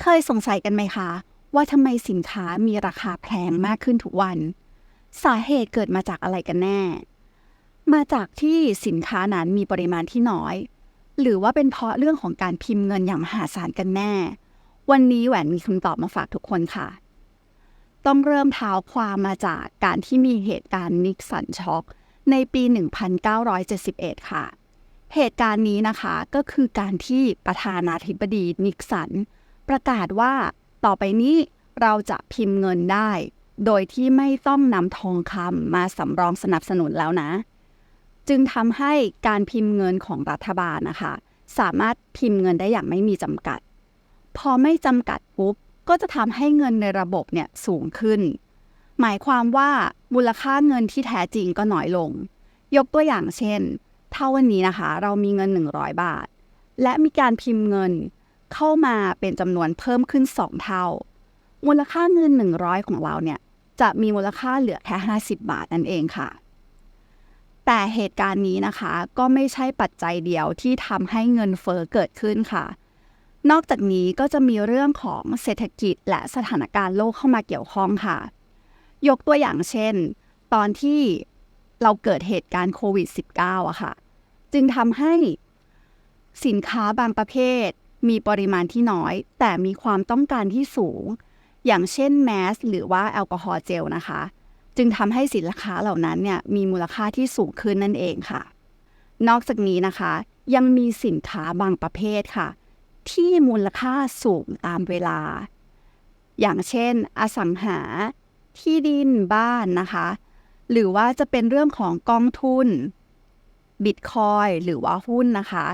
เคยสงสัยกันไหมคะ ว่าทำไมสินค้ามีราคาแพงมากขึ้นทุกวัน สาเหตุเกิดมาจากอะไรกันแน่ มาจากที่สินค้านั้นมีปริมาณที่น้อย หรือว่าเป็นเพราะเรื่องของการพิมพ์เงินอย่างมหาศาลกันแน่ วันนี้แหวนมีคำตอบมาฝากทุกคนค่ะ ต้องเริ่มเท้าความมาจากการที่มีเหตุการณ์นิกสันช็อกในปี 1971 ค่ะ เหตุการณ์นี้นะคะก็คือการที่ประธานาธิบดีนิกสัน ประกาศว่าต่อไปนี้เราจะพิมพ์เงินได้ โดยที่ไม่ต้องนำทองคำมาสำรองสนับสนุนแล้วนะ จึงทำให้การพิมพ์เงินของรัฐบาลนะคะ สามารถพิมพ์เงินได้อย่างไม่มีจำกัด พอไม่จำกัดปุ๊บก็จะทำให้เงินในระบบเนี่ยสูงขึ้น หมายความว่ามูลค่าเงินที่แท้จริงก็น้อยลง ยกตัวอย่างเช่นถ้าวันนี้นะคะ เรามีเงิน 100 บาท และมีการพิมพ์เงิน เข้ามาเป็นจำนวนเพิ่มขึ้น 2 เท่า มูลค่าเงิน 100 ของเราเนี่ย จะมีมูลค่าเหลือแค่ 50 บาทนั่นเองค่ะ แต่เหตุการณ์นี้นะคะก็ไม่ใช่ปัจจัยเดียวที่ทำให้เงินเฟอ้อเกิดขึ้นค่ะ นอกจากนี้ก็จะมีเรื่องของเศรษฐกิจและสถานการณ์โลกเข้ามาเกี่ยวข้องค่ะ ยกตัวอย่างเช่น ตอนที่เราเกิดเหตุการณ์โควิด -19 อะค่ะ จึงทำให้สินค้าบางประเภท มีปริมาณที่น้อย แต่มีความต้องการที่สูง อย่างเช่นแมสหรือว่าแอลกอฮอล์เจลนะคะ จึงทำให้สินค้าเหล่านั้นเนี่ยมีมูลค่าที่สูงขึ้นนั่นเองค่ะ นอกจากนี้นะคะ ยังมีสินค้าบางประเภทค่ะ ที่มูลค่าสูงตามเวลา อย่างเช่น อสังหา ที่ดินบ้านนะคะ หรือว่าจะเป็นเรื่องของกองทุนบิตคอยหรือว่าหุ้นนะคะ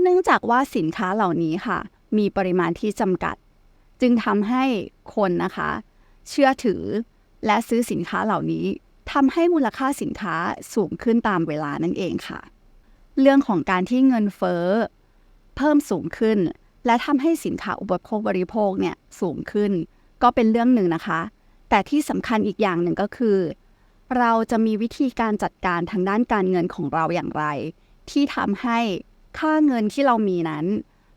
เนื่องจากว่าสินค้าเหล่านี้ค่ะ มีปริมาณที่จำกัด จึงทำให้คนนะคะ เชื่อถือและซื้อสินค้าเหล่านี้ทำให้มูลค่าสินค้าสูงขึ้นตามเวลานั่นเองค่ะ เรื่องของการที่เงินเฟ้อ เพิ่มสูงขึ้น และทำให้สินค้าอุปโภคบริโภคเนี่ยสูงขึ้น ก็เป็นเรื่องหนึ่งนะคะ แต่ที่สำคัญอีกอย่างหนึ่งก็คือ เราจะมีวิธีการจัดการทางด้านการเงินของเราอย่างไร ที่ทำให้ ค่าเงินที่เรามีนั้น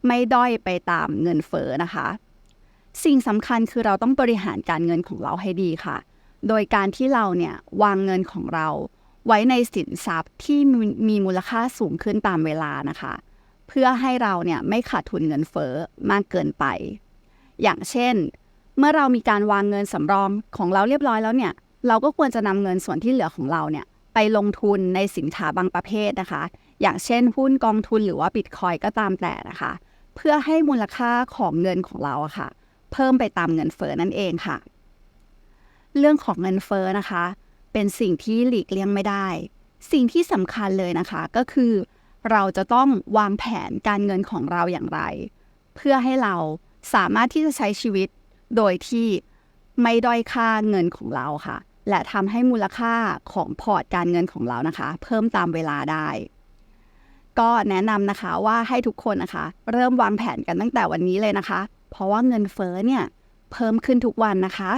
ไม่ด้อยไปตามเงินเฟ้อนะคะ สิ่งสำคัญคือเราต้องบริหารการเงินของเราให้ดีค่ะ โดยการที่เราเนี่ยวางเงินของเราไว้ในสินทรัพย์ที่มีมูลค่าสูงขึ้นตามเวลานะคะ เพื่อให้เราเนี่ยไม่ขาดทุนเงินเฟ้อมากเกินไป อย่างเช่น เมื่อเรามีการวางเงินสำรองของเราเรียบร้อยแล้วเนี่ย เราก็ควรจะนำเงินส่วนที่เหลือของเราเนี่ย ไปลงทุนในสินค้าบางประเภทนะคะ อย่างเช่นหุ้นกองทุนหรือว่าบิตคอยก็ตามแต่นะคะ เพื่อให้มูลค่าของเงินของเราอะค่ะ เพิ่มไปตามเงินเฟ้อนั่นเองค่ะ เรื่องของเงินเฟ้อนะคะ เป็นสิ่งที่หลีกเลี่ยงไม่ได้ สิ่งที่สำคัญเลยนะคะก็คือ เราจะต้องวางแผนการเงินของเราอย่างไร เพื่อให้เราสามารถที่จะใช้ชีวิตโดยที่ไม่ด้อยค่าเงินของเราค่ะ และทำให้มูลค่าของพอร์ตการเงินของเรานะคะ เพิ่มตามเวลาได้ ก็แนะนำนะคะว่าให้ทุกคนนะคะ เริ่มวางแผนกันตั้งแต่วันนี้เลยนะคะ เพราะว่าเงินเฟ้อเนี่ยเพิ่มขึ้นทุกวันนะคะ